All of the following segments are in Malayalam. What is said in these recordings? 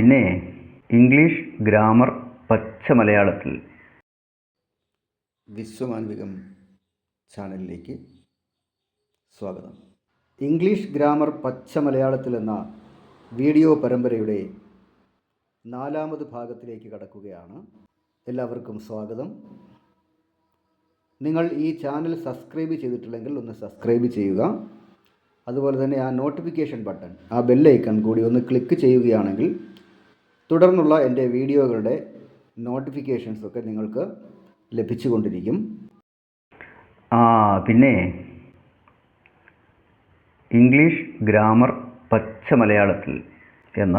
പിന്നെ ഇംഗ്ലീഷ് ഗ്രാമർ പച്ച മലയാളത്തിൽ. വിശ്വമാൻവികം ചാനലിലേക്ക് സ്വാഗതം. ഇംഗ്ലീഷ് ഗ്രാമർ പച്ച മലയാളത്തിൽ എന്ന വീഡിയോ പരമ്പരയുടെ നാലാമത് ഭാഗത്തിലേക്ക് കടക്കുകയാണ്. എല്ലാവർക്കും സ്വാഗതം. നിങ്ങൾ ഈ ചാനൽ സബ്സ്ക്രൈബ് ചെയ്തിട്ടില്ലെങ്കിൽ ഒന്ന് സബ്സ്ക്രൈബ് ചെയ്യുക. അതുപോലെ തന്നെ ആ നോട്ടിഫിക്കേഷൻ ബട്ടൺ ആ ബെല്ലൈക്കൺ കൂടി ഒന്ന് ക്ലിക്ക് ചെയ്യുകയാണെങ്കിൽ തുടർന്നുള്ള എന്റെ വീഡിയോകളുടെ നോട്ടിഫിക്കേഷൻസൊക്കെ നിങ്ങൾക്ക് ലഭിച്ചുകൊണ്ടിരിക്കും. ആ പിന്നെ ഇംഗ്ലീഷ് ഗ്രാമർ പച്ച മലയാളത്തിൽ എന്ന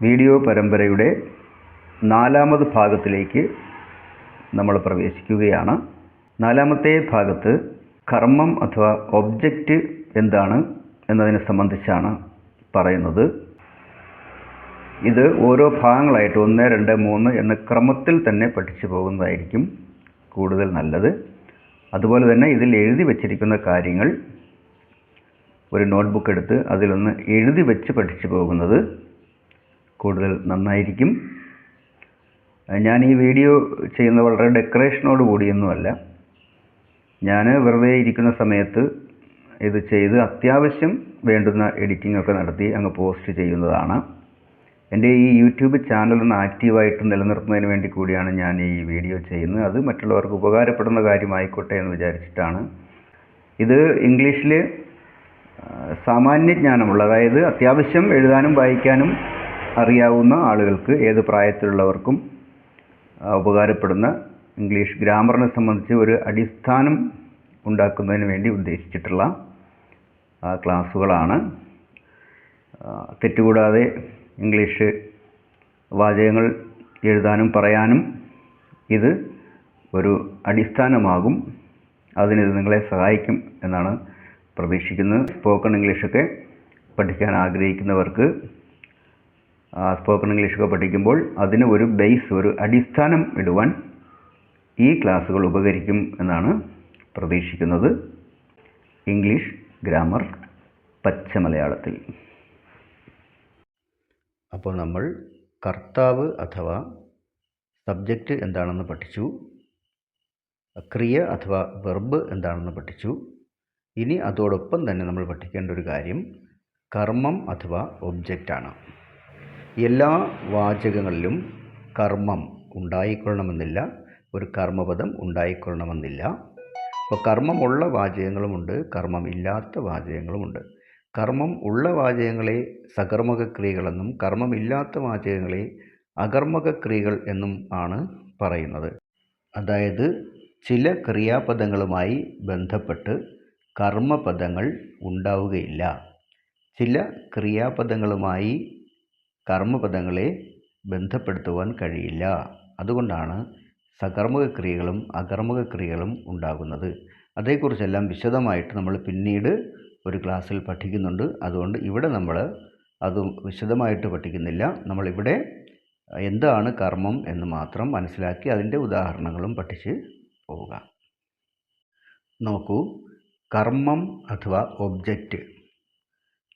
വീഡിയോ പരമ്പരയുടെ നാലാമത് ഭാഗത്തിലേക്ക് നമ്മൾ പ്രവേശിക്കുകയാണ്. നാലാമത്തെ ഭാഗത്ത് കർമ്മം അഥവാ ഒബ്ജക്റ്റ് എന്താണ് എന്നതിനെ സംബന്ധിച്ചാണ് പറയുന്നത്. ഇത് ഓരോ ഭാഗങ്ങളായിട്ട് ഒന്ന് രണ്ട് മൂന്ന് എന്ന ക്രമത്തിൽ തന്നെ പഠിച്ചു പോകുന്നതായിരിക്കും കൂടുതൽ നല്ലത്. അതുപോലെ തന്നെ ഇതിൽ എഴുതി വച്ചിരിക്കുന്ന കാര്യങ്ങൾ ഒരു നോട്ട്ബുക്ക് എടുത്ത് അതിലൊന്ന് എഴുതി വെച്ച് പഠിച്ചു പോകുന്നത് കൂടുതൽ നന്നായിരിക്കും. ഞാൻ ഈ വീഡിയോ ചെയ്യുന്നത് വളരെ ഡെക്കറേഷനോട് കൂടിയൊന്നുമല്ല. ഞാൻ വെറുതെ ഇരിക്കുന്ന സമയത്ത് ഇത് ചെയ്ത് അത്യാവശ്യം വേണ്ടുന്ന എഡിറ്റിംഗ് ഒക്കെ നടത്തി അങ്ങ് പോസ്റ്റ് ചെയ്യുന്നതാണ്. എന്റെ ഈ യൂട്യൂബ് ചാനൽ ഒന്ന് ആക്റ്റീവായിട്ട് നിലനിർത്തുന്നതിന് വേണ്ടി കൂടിയാണ് ഞാൻ ഈ വീഡിയോ ചെയ്യുന്നത്. അത് മറ്റുള്ളവർക്ക് ഉപകാരപ്പെടുന്ന കാര്യമായിക്കോട്ടെ എന്ന് വിചാരിച്ചിട്ടാണ്. ഇത് ഇംഗ്ലീഷിൽ സാമാന്യജ്ഞാനമുള്ള അതായത് അത്യാവശ്യം എഴുതാനും വായിക്കാനും അറിയാവുന്ന ആളുകൾക്ക് ഏത് പ്രായത്തിലുള്ളവർക്കും ഉപകാരപ്പെടുന്ന ഇംഗ്ലീഷ് ഗ്രാമറിനെ സംബന്ധിച്ച് ഒരു അടിസ്ഥാനം ഉണ്ടാക്കുന്നതിന് വേണ്ടി ഉദ്ദേശിച്ചിട്ടുള്ള ക്ലാസ്സുകളാണ്. തെറ്റുകൂടാതെ ഇംഗ്ലീഷ് വാചകങ്ങൾ എഴുതാനും പറയാനും ഇത് ഒരു അടിസ്ഥാനമാകും. അതിനിത് നിങ്ങളെ സഹായിക്കും എന്നാണ് പ്രതീക്ഷിക്കുന്നത്. സ്പോക്കൺ ഇംഗ്ലീഷൊക്കെ പഠിക്കാൻ ആഗ്രഹിക്കുന്നവർക്ക് സ്പോക്കൺ ഇംഗ്ലീഷൊക്കെ പഠിക്കുമ്പോൾ അതിന് ഒരു ബേസ് ഒരു അടിസ്ഥാനം ഇടുവാൻ ഈ ക്ലാസ്സുകൾ ഉപകരിക്കും എന്നാണ് പ്രതീക്ഷിക്കുന്നത്. ഇംഗ്ലീഷ് ഗ്രാമർ പച്ച മലയാളത്തിൽ. അപ്പോൾ നമ്മൾ കർത്താവ് അഥവാ സബ്ജക്റ്റ് എന്താണെന്ന് പഠിച്ചു ക്രിയ അഥവാ വെർബ് എന്താണെന്ന് പഠിച്ചു. ഇനി അതോടൊപ്പം തന്നെ നമ്മൾ പഠിക്കേണ്ട ഒരു കാര്യം കർമ്മം അഥവാ ഒബ്ജക്റ്റാണ് എല്ലാ വാചകങ്ങളിലും കർമ്മം ഉണ്ടായിക്കൊള്ളണമെന്നില്ല ഒരു കർമ്മപദം ഉണ്ടായിക്കൊള്ളണമെന്നില്ല. അപ്പോൾ കർമ്മമുള്ള വാചകങ്ങളുമുണ്ട് കർമ്മമില്ലാത്ത വാചകങ്ങളുമുണ്ട്. കർമ്മം ഉള്ള വാചകങ്ങളെ സകർമ്മക ക്രിയകളെന്നും കർമ്മമില്ലാത്ത വാചകങ്ങളെ അകർമ്മക ക്രിയകൾ എന്നും ആണ് പറയുന്നത്. അതായത് ചില ക്രിയാപദങ്ങളുമായി ബന്ധപ്പെട്ട് കർമ്മപദങ്ങൾ ഉണ്ടാവുകയില്ല. ചില ക്രിയാപദങ്ങളുമായി കർമ്മപദങ്ങളെ ബന്ധപ്പെടുത്തുവാൻ കഴിയില്ല. അതുകൊണ്ടാണ് സകർമ്മക ക്രിയകളും അകർമ്മക ക്രിയകളും ഉണ്ടാകുന്നത്. അതേക്കുറിച്ചെല്ലാം വിശദമായിട്ട് നമ്മൾ പിന്നീട് ഒരു ക്ലാസ്സിൽ പഠിക്കുന്നുണ്ട്. അതുകൊണ്ട് ഇവിടെ നമ്മൾ അത് വിശദമായിട്ട് പഠിക്കുന്നില്ല. നമ്മളിവിടെ എന്താണ് കർമ്മം എന്ന് മാത്രം മനസ്സിലാക്കി അതിന്റെ ഉദാഹരണങ്ങളും പഠിച്ച് പോവുക. നോക്കൂ. കർമ്മം അഥവാ ഒബ്ജക്റ്റ്.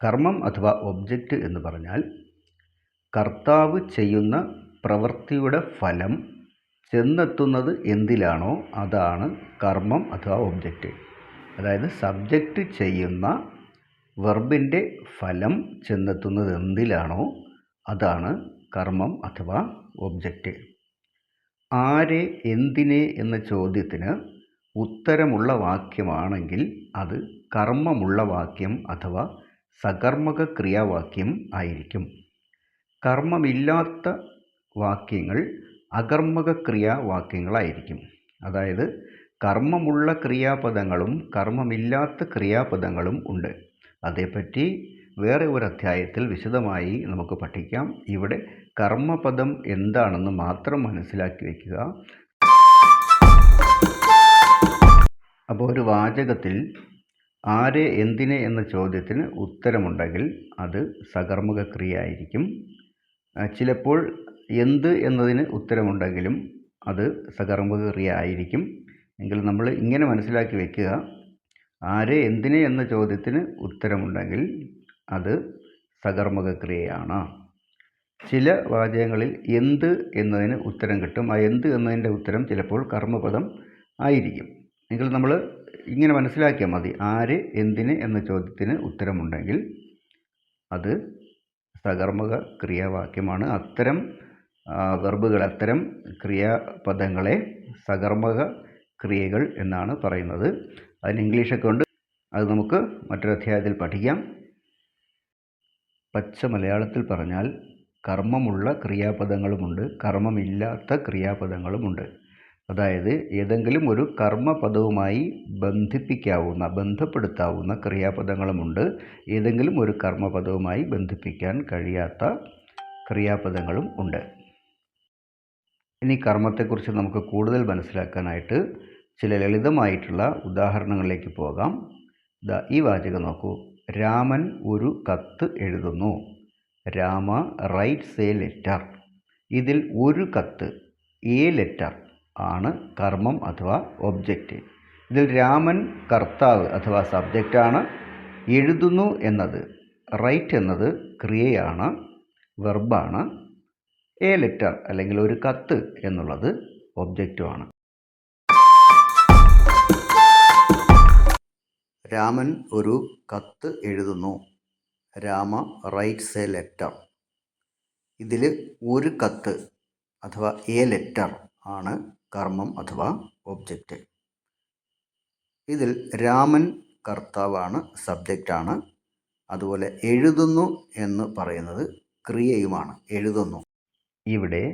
കർമ്മം അഥവാ ഒബ്ജക്റ്റ് എന്ന് പറഞ്ഞാൽ കർത്താവ് ചെയ്യുന്ന പ്രവൃത്തിയുടെ ഫലം ചെന്നെത്തുന്നത് എന്തിലാണോ അതാണ് കർമ്മം അഥവാ ഒബ്ജക്റ്റ്. അതായത് സബ്ജക്റ്റ് ചെയ്യുന്ന വെർബിന്റെ ഫലം ചെന്നെത്തുന്നത് എന്തിലാണോ അതാണ് കർമ്മം അഥവാ ഒബ്ജക്റ്റ് ആരെ എന്തിനെ എന്ന ചോദ്യത്തിന് ഉത്തരമുള്ള വാക്യമാണെങ്കിൽ അത് കർമ്മമുള്ള വാക്യം അഥവാ സകർമ്മക ക്രിയാവാക്യം ആയിരിക്കും. കർമ്മമില്ലാത്ത വാക്യങ്ങൾ അകർമ്മക ക്രിയാവാക്യങ്ങളായിരിക്കും. അതായത് കർമ്മമുള്ള ക്രിയാപദങ്ങളും കർമ്മമില്ലാത്ത ക്രിയാപദങ്ങളും ഉണ്ട്. അതേപ്പറ്റി വേറെ ഒരു അധ്യായത്തിൽ വിശദമായി നമുക്ക് പഠിക്കാം. ഇവിടെ കർമ്മപദം എന്താണെന്ന് മാത്രം മനസ്സിലാക്കി വയ്ക്കുക അപ്പോൾ ഒരു വാചകത്തിൽ ആരെ എന്തിനെ എന്ന ചോദ്യത്തിന് ഉത്തരമുണ്ടെങ്കിൽ അത് സകർമ്മക ക്രിയ ആയിരിക്കും ചിലപ്പോൾ എന്ത് എന്നതിന് ഉത്തരമുണ്ടെങ്കിലും അത് സകർമ്മക ക്രിയ ആയിരിക്കും. എങ്കിൽ നമ്മൾ ഇങ്ങനെ മനസ്സിലാക്കി വയ്ക്കുക ആരെ എന്തിനെ എന്ന ചോദ്യത്തിന് ഉത്തരമുണ്ടെങ്കിൽ അത് സകർമ്മക ക്രിയയാണ് ചില വാചകങ്ങളിൽ എന്ത് എന്നതിന് ഉത്തരം കിട്ടും. ആ എന്ത് എന്നതിന്റെ ഉത്തരം ചിലപ്പോൾ കർമ്മപദം ആയിരിക്കും. എങ്കിൽ നമ്മൾ ഇങ്ങനെ മനസ്സിലാക്കിയാൽ മതി. ആര് എന്തിന് എന്ന ചോദ്യത്തിന് ഉത്തരമുണ്ടെങ്കിൽ അത് സകർമ്മക ക്രിയാവാക്യമാണ് അത്തരം വെർബുകൾ അത്തരം ക്രിയാപദങ്ങളെ സകർമ്മക ക്രിയകൾ എന്നാണ് പറയുന്നത്. അതിന് ഇംഗ്ലീഷൊക്കെ ഉണ്ട്. അത് നമുക്ക് മറ്റൊരു അധ്യായത്തിൽ പഠിക്കാം. പച്ച മലയാളത്തിൽ പറഞ്ഞാൽ കർമ്മമുള്ള ക്രിയാപദങ്ങളുമുണ്ട് കർമ്മമില്ലാത്ത ക്രിയാപദങ്ങളുമുണ്ട്. അതായത് ഏതെങ്കിലും ഒരു കർമ്മപദവുമായി ബന്ധിപ്പിക്കാവുന്ന ബന്ധപ്പെടുത്താവുന്ന ക്രിയാപദങ്ങളുമുണ്ട്. ഏതെങ്കിലും ഒരു കർമ്മപദവുമായി ബന്ധിപ്പിക്കാൻ കഴിയാത്ത ക്രിയാപദങ്ങളും ഉണ്ട്. ഇനി കർമ്മത്തെക്കുറിച്ച് നമുക്ക് കൂടുതൽ മനസ്സിലാക്കാനായിട്ട് ചില ലളിതമായിട്ടുള്ള ഉദാഹരണങ്ങളിലേക്ക് പോകാം. ദാ ഈ വാചകം നോക്കൂ. രാമൻ ഒരു കത്ത് എഴുതുന്നു. Rama writes a letter. ഇതിൽ ഒരു കത്ത് എ ലെറ്റർ ആണ് കർമ്മം അഥവാ ഒബ്ജക്റ്റ്. ഇതിൽ രാമൻ കർത്താവ് അഥവാ സബ്ജക്റ്റാണ് എഴുതുന്നു എന്നത്. റൈറ്റ് എന്നത് ക്രിയയാണ് വെർബാണ് എ ലെറ്റർ അല്ലെങ്കിൽ ഒരു കത്ത് എന്നുള്ളത് ഒബ്ജക്റ്റുമാണ് രാമൻ ഒരു കത്ത് എഴുതുന്നു. രാമ റൈറ്റ്സ് എ ലെറ്റർ ഇതിൽ ഒരു കത്ത് അഥവാ എ ലെറ്റർ ആണ് കർമ്മം അഥവാ ഒബ്ജക്റ്റ് ഇതിൽ രാമൻ കർത്താവാണ് സബ്ജക്റ്റാണ് അതുപോലെ എഴുതുന്നു എന്ന് പറയുന്നത് ക്രിയയുമാണ് എഴുതുന്നു. ഇവിടെ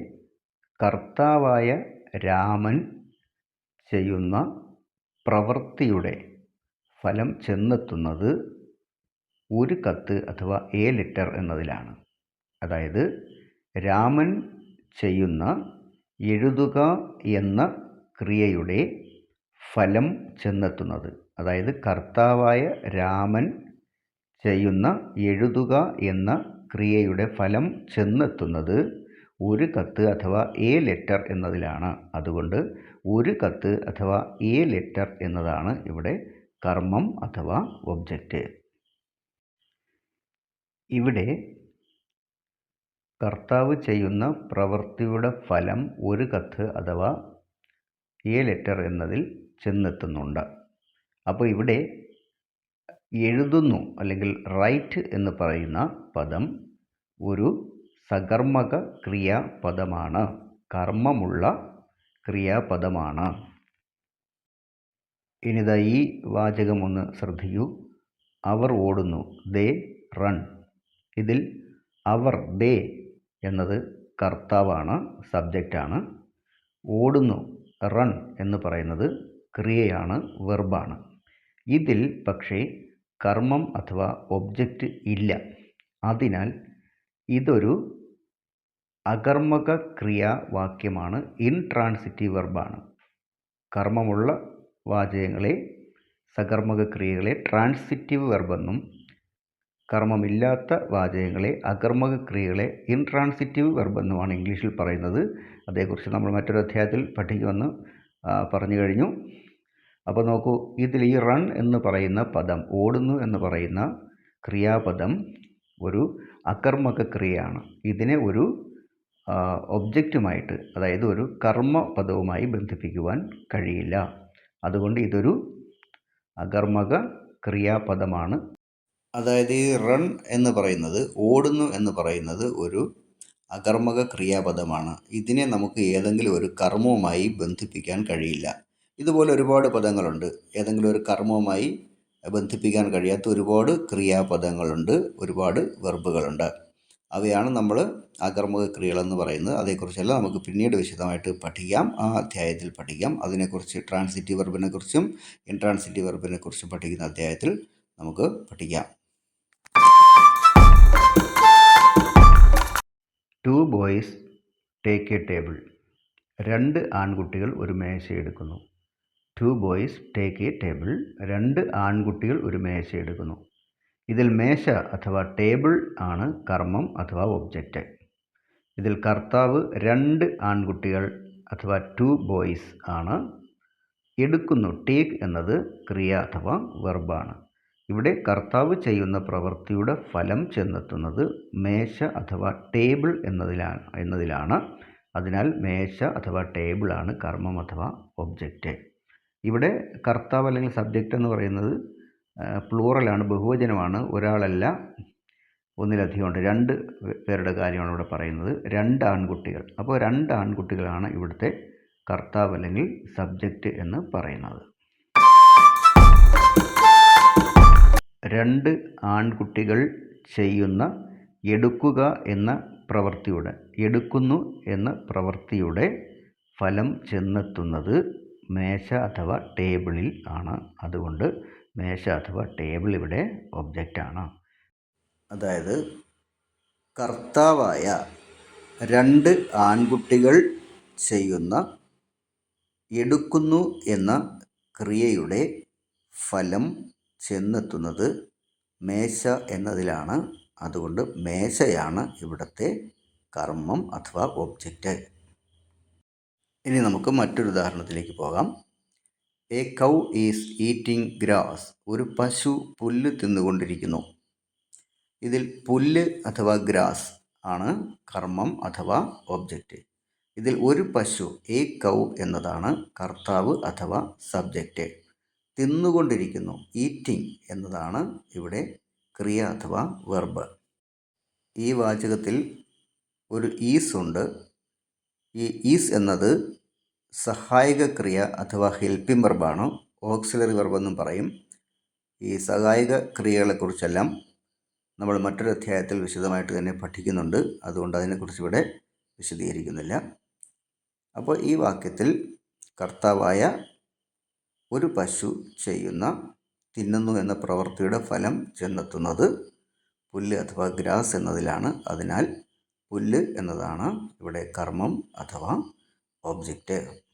കർത്താവായ രാമൻ ചെയ്യുന്ന പ്രവൃത്തിയുടെ ഫലം ചെന്നെത്തുന്നത് ഒരു കത്ത് അഥവാ എ ലെറ്റർ എന്നതിലാണ്. അതായത് രാമൻ ചെയ്യുന്ന എഴുതുക എന്ന ക്രിയയുടെ ഫലം ചെന്നെത്തുന്നത്. അതായത് കർത്താവായ രാമൻ ചെയ്യുന്ന എഴുതുക എന്ന ക്രിയയുടെ ഫലം ചെന്നെത്തുന്നത് ഒരു കത്ത് അഥവാ എ ലെറ്റർ എന്നതിലാണ്. അതുകൊണ്ട് ഒരു കത്ത് അഥവാ എ ലെറ്റർ എന്നതാണ് ഇവിടെ കർമ്മം അഥവാ ഒബ്ജക്റ്റ് ഇവിടെ കർത്താവ് ചെയ്യുന്ന പ്രവൃത്തിയുടെ ഫലം ഒരു കത്ത് അഥവാ എ ലെറ്റർ എന്നതിൽ ചെന്നെത്തുന്നുണ്ട്. അപ്പോൾ ഇവിടെ എഴുതുന്നു അല്ലെങ്കിൽ റൈറ്റ് എന്ന് പറയുന്ന പദം ഒരു സകർമ്മക ക്രിയാപദമാണ്. കർമ്മമുള്ള ക്രിയാപദമാണ്. ഇനിതാ ഈ വാചകം ഒന്ന് ശ്രദ്ധിക്കൂ. അവർ ഓടുന്നു. They run. ഇതിൽ അവർ ദേ എന്നത് കർത്താവാണ് സബ്ജക്റ്റാണ്. ഓടുന്നു റൺ എന്ന് പറയുന്നത് ക്രിയയാണ് വെർബാണ്. ഇതിൽ പക്ഷേ കർമ്മം അഥവാ ഒബ്ജക്റ്റ് ഇല്ല. അതിനാൽ ഇതൊരു അകർമ്മക ക്രിയാവാക്യമാണ് ഇൻട്രാൻസിറ്റീവ് വെർബാണ്. കർമ്മമുള്ള വാചകങ്ങളെ സകർമ്മക ക്രിയകളെ ട്രാൻസിറ്റീവ് വെർബെന്നും കർമ്മമില്ലാത്ത വാചകങ്ങളെ അകർമ്മക ക്രിയകളെ ഇൻട്രാൻസിറ്റീവ് വെർബെന്നുമാണ് ഇംഗ്ലീഷിൽ പറയുന്നത്. അതേക്കുറിച്ച് നമ്മൾ മറ്റൊരു അധ്യായത്തിൽ പഠിക്കുമെന്ന് പറഞ്ഞു കഴിഞ്ഞു. അപ്പോൾ നോക്കൂ ഇതിൽ ഈ റൺ എന്ന് പറയുന്ന പദം ഓടുന്നു എന്ന് പറയുന്ന ക്രിയാപദം ഒരു അകർമ്മക ക്രിയയാണ് ഇതിനെ ഒരു ഒബ്ജക്റ്റുമായിട്ട് അതായത് ഒരു കർമ്മ പദവുമായി ബന്ധിപ്പിക്കുവാൻ കഴിയില്ല. അതുകൊണ്ട് ഇതൊരു അകർമ്മക ക്രിയാപദമാണ്. അതായത് ഈ റൺ എന്ന് പറയുന്നത് ഓടുന്നു എന്ന് പറയുന്നത് ഒരു അകർമ്മക ക്രിയാപദമാണ്. ഇതിനെ നമുക്ക് ഏതെങ്കിലും ഒരു കർമ്മവുമായി ബന്ധിപ്പിക്കാൻ കഴിയില്ല. ഇതുപോലെ ഒരുപാട് പദങ്ങളുണ്ട്. ഏതെങ്കിലും ഒരു കർമ്മവുമായി ബന്ധിപ്പിക്കാൻ കഴിയാത്ത ഒരുപാട് ക്രിയാപദങ്ങളുണ്ട്. ഒരുപാട് വെർബുകളുണ്ട്. അവയാണ് നമ്മൾ അകർമ്മക ക്രിയകളെന്ന് പറയുന്നത്. അതേക്കുറിച്ചെല്ലാം നമുക്ക് പിന്നീട് വിശദമായിട്ട് പഠിക്കാം. ആ അധ്യായത്തിൽ പഠിക്കാം. അതിനെക്കുറിച്ച് ട്രാൻസിറ്റീവ് വെർബിനെ കുറിച്ചും ഇൻട്രാൻസിറ്റീവ് വെർബിനെ കുറിച്ചും പഠിക്കുന്ന അധ്യായത്തിൽ നമുക്ക് പഠിക്കാം. Two boys take a table രണ്ട് ആൺകുട്ടികൾ ഒരു മേശ എടുക്കുന്നു. Two boys take a table രണ്ട് ആൺകുട്ടികൾ ഒരു മേശ എടുക്കുന്നു. ഇതിൽ മേശ അഥവാ ടേബിൾ ആണ് കർമ്മം അഥവാ ഒബ്ജക്റ്റ്. ഇതിൽ കർത്താവ് രണ്ട് ആൺകുട്ടികൾ അഥവാ ടു ബോയ്സ് ആണ്. എടുക്കുന്നു ടേക്ക് എന്നത് ക്രിയ അഥവാ വെർബാണ്. ഇവിടെ കർത്താവ് ചെയ്യുന്ന പ്രവൃത്തിയുടെ ഫലം ചെന്നെത്തുന്നത് മേശ അഥവാ ടേബിൾ എന്നതിലാണ് എന്നതിലാണ്. അതിനാൽ മേശ അഥവാ ടേബിളാണ് കർമ്മം അഥവാ ഒബ്ജക്റ്റ്. ഇവിടെ കർത്താവ് അല്ലെങ്കിൽ സബ്ജക്റ്റ് എന്ന് പറയുന്നത് പ്ലൂറലാണ് ബഹുവചനമാണ് ഒരാളല്ല ഒന്നിലധികം ഉണ്ട് രണ്ട് പേരുടെ കാര്യമാണ് ഇവിടെ പറയുന്നത്. രണ്ട് ആൺകുട്ടികൾ. അപ്പോൾ രണ്ട് ആൺകുട്ടികളാണ് ഇവിടുത്തെ കർത്താവ് അല്ലെങ്കിൽ സബ്ജക്റ്റ് എന്ന് പറയുന്നത്. രണ്ട് ആൺകുട്ടികൾ ചെയ്യുന്ന എടുക്കുക എന്ന പ്രവൃത്തിയുടെ എടുക്കുന്നു എന്ന പ്രവൃത്തിയുടെ ഫലം ചെന്നെത്തുന്നത് മേശ അഥവാ ടേബിളിൽ ആണ്. അതുകൊണ്ട് മേശ അഥവാ ടേബിൾ ഇവിടെ ഒബ്ജക്റ്റ് ആണ്. അതായത് കർത്താവായ രണ്ട് ആൺകുട്ടികൾ ചെയ്യുന്ന എടുക്കുന്നു എന്ന ക്രിയയുടെ ഫലം ചെന്നെത്തുന്നത് മേശ എന്നതിലാണ്. അതുകൊണ്ട് മേശയാണ് ഇവിടുത്തെ കർമ്മം അഥവാ ഒബ്ജക്റ്റ് ഇനി നമുക്ക് മറ്റൊരു ഉദാഹരണത്തിലേക്ക് പോകാം. A cow is eating grass ഒരു പശു പുല്ല് തിന്നുകൊണ്ടിരിക്കുന്നു. ഇതിൽ പുല്ല് അഥവാ ഗ്രാസ് ആണ് കർമ്മം അഥവാ ഒബ്ജക്റ്റ് ഇതിൽ ഒരു പശു എ കൗ എന്നതാണ് കർത്താവ് അഥവാ സബ്ജക്റ്റ് തിന്നുകൊണ്ടിരിക്കുന്നു ഈറ്റിംഗ് എന്നതാണ് ഇവിടെ ക്രിയ അഥവാ വെർബ് ഈ വാചകത്തിൽ ഒരു ഈസ് ഉണ്ട്. ഈ ഈസ് എന്നത് സഹായക ക്രിയ അഥവാ ഹെൽപ്പിംഗ് വെർബാണ്? ഓക്സിലറി വെർബ് എന്നും പറയും. ഈ സഹായക ക്രിയകളെക്കുറിച്ചെല്ലാം നമ്മൾ മറ്റൊരു അധ്യായത്തിൽ വിശദമായിട്ട് തന്നെ പഠിക്കുന്നുണ്ട്. അതുകൊണ്ട് അതിനെക്കുറിച്ച് ഇവിടെ വിശദീകരിക്കുന്നില്ല. അപ്പോൾ ഈ വാക്യത്തിൽ കർത്താവായ ഒരു പശു ചെയ്യുന്ന തിന്നുന്നു എന്ന പ്രവൃത്തിയുടെ ഫലം ചെന്നെത്തുന്നത് പുല്ല് അഥവാ ഗ്രാസ് എന്നതിലാണ്. അതിനാൽ പുല്ല് എന്നതാണ് ഇവിടെ കർമ്മം അഥവാ ഒബ്ജക്റ്റ്.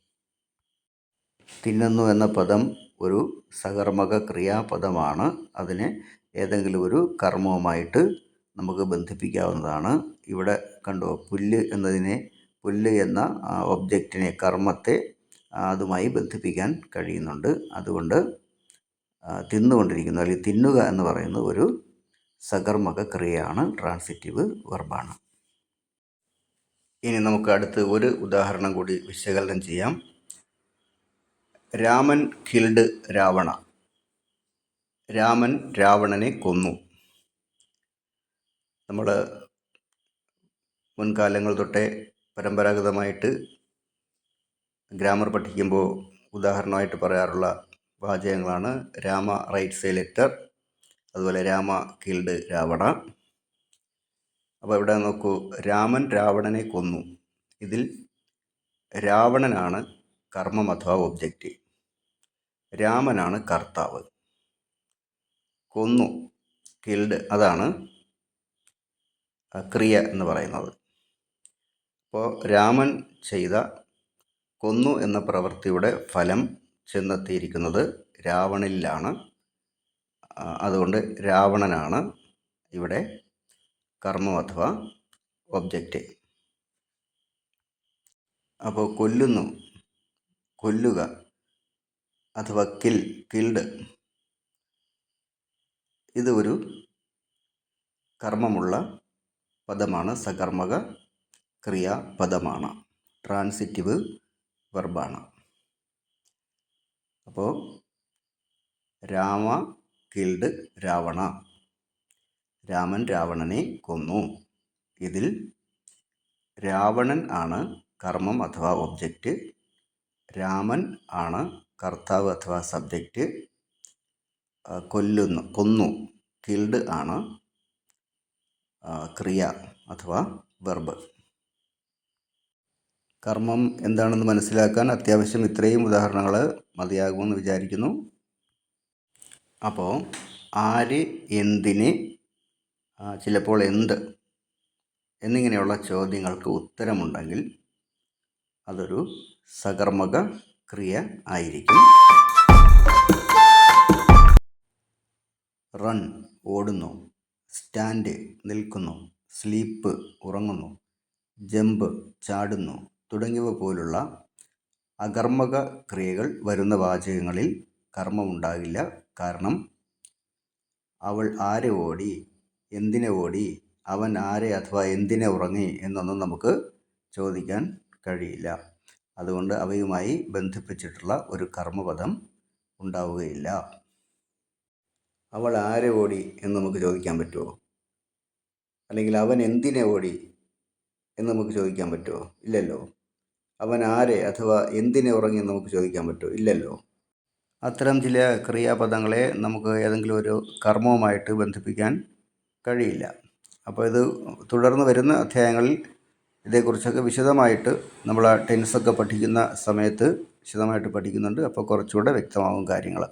തിന്നുന്നു എന്ന പദം ഒരു സകർമ്മക ക്രിയാപദമാണ്. അതിനെ ഏതെങ്കിലും ഒരു കർമ്മവുമായിട്ട് നമുക്ക് ബന്ധിപ്പിക്കാവുന്നതാണ്. ഇവിടെ കണ്ടോ പുല്ല് എന്നതിനെ പുല്ല് എന്ന ഒബ്ജക്റ്റിനെ കർമ്മത്തെ അതുമായി ബന്ധിപ്പിക്കാൻ കഴിയുന്നുണ്ട്. അതുകൊണ്ട് തിന്നുകൊണ്ടിരിക്കുന്നു അല്ലെങ്കിൽ തിന്നുക എന്ന് പറയുന്നത് ഒരു സകർമ്മക ക്രിയയാണ് ട്രാൻസിറ്റീവ് വെർബാണ് ഇനി നമുക്ക് അടുത്ത് ഒരു ഉദാഹരണം കൂടി വിശകലനം ചെയ്യാം. രാമൻ കിൽഡ് രാവണ. രാമൻ രാവണനെ കൊന്നു. നമ്മൾ മുൻകാലങ്ങൾ തൊട്ടേ പരമ്പരാഗതമായിട്ട് ഗ്രാമർ പഠിക്കുമ്പോൾ ഉദാഹരണമായിട്ട് പറയാറുള്ള വാചകങ്ങളാണ് രാമ റൈറ്റ്സ് എ ലെറ്റർ അതുപോലെ രാമ കിൽഡ് രാവണ. അപ്പോൾ ഇവിടെ നോക്കൂ രാമൻ രാവണനെ കൊന്നു. ഇതിൽ രാവണനാണ് കർമ്മം അഥവാ ഒബ്ജക്റ്റ് രാമനാണ് കർത്താവ്. കൊന്നു കിൽഡ് അതാണ് ക്രിയ എന്ന് പറയുന്നത്. അപ്പോൾ രാമൻ ചെയ്ത കൊന്നു എന്ന പ്രവൃത്തിയുടെ ഫലം ചെന്നെത്തിയിരിക്കുന്നത് രാവണനിലാണ് അതുകൊണ്ട് രാവണനാണ് ഇവിടെ കർമ്മം അഥവാ ഒബ്ജക്റ്റ് അപ്പോൾ കൊല്ലുന്നു കൊല്ലുക അഥവാ കിൽ കിൽഡ്. ഇത് ഒരു കർമ്മമുള്ള പദമാണ് സകർമ്മക ക്രിയാപദമാണ്. ട്രാൻസിറ്റീവ് വെർബാണ്. അപ്പോൾ രാമ കിൽഡ് രാവണ. രാമൻ രാവണനെ കൊന്നു. ഇതിൽ രാവണൻ ആണ് കർമ്മം അഥവാ ഒബ്ജക്റ്റ് രാമൻ ആണ് കർത്താവ് അഥവാ സബ്ജക്റ്റ് കൊല്ലുന്നു കൊന്നു കിൽഡ് ആണ് ക്രിയ അഥവാ വെർബ്. കർമ്മം എന്താണെന്ന് മനസ്സിലാക്കാൻ അത്യാവശ്യം ഇത്രയും ഉദാഹരണങ്ങൾ മതിയാകുമെന്ന് വിചാരിക്കുന്നു. അപ്പോൾ ആര് എന്തിന് ചിലപ്പോൾ എന്ത് എന്നിങ്ങനെയുള്ള ചോദ്യങ്ങൾക്ക് ഉത്തരമുണ്ടെങ്കിൽ അതൊരു സകർമ്മക ക്രിയ ആയിരിക്കും. റൺ ഓടുന്നു. സ്റ്റാൻഡ് നിൽക്കുന്നു. സ്ലീപ്പ് ഉറങ്ങുന്നു. ജമ്പ് ചാടുന്നു. തുടങ്ങിയവ പോലുള്ള അകർമ്മക ക്രിയകൾ വരുന്ന വാചകങ്ങളിൽ കർമ്മമുണ്ടാകില്ല കാരണം അവൾ ആരെ ഓടി എന്തിനെ ഓടി അവൻ ആരെ അഥവാ എന്തിനെ ഉറങ്ങി എന്നൊന്നും നമുക്ക് ചോദിക്കാൻ കഴിയില്ല. അതുകൊണ്ട് അവയുമായി ബന്ധിപ്പിച്ചിട്ടുള്ള ഒരു കർമ്മപദം ഉണ്ടാവുകയില്ല. അവൾ ആരെ ഓടി എന്ന് നമുക്ക് ചോദിക്കാൻ പറ്റുമോ അല്ലെങ്കിൽ അവൻ എന്തിനെ ഓടി എന്ന് നമുക്ക് ചോദിക്കാൻ പറ്റുമോ ഇല്ലല്ലോ. അവൻ ആരെ അഥവാ എന്തിനെ ഉറങ്ങി എന്ന് നമുക്ക് ചോദിക്കാൻ പറ്റുമോ ഇല്ലല്ലോ. അത്തരം ചില ക്രിയാപദങ്ങളെ നമുക്ക് ഏതെങ്കിലും ഒരു കർമ്മവുമായിട്ട് ബന്ധിപ്പിക്കാൻ കഴിയില്ല. അപ്പോൾ ഇത് തുടർന്ന് വരുന്ന അധ്യായങ്ങളിൽ ഇതേക്കുറിച്ചൊക്കെ വിശദമായിട്ട് നമ്മൾ ടെൻസൊക്കെ പഠിക്കുന്ന സമയത്ത് വിശദമായിട്ട് പഠിക്കുന്നുണ്ട്. അപ്പോൾ കുറച്ചുകൂടെ വ്യക്തമാകും കാര്യങ്ങൾ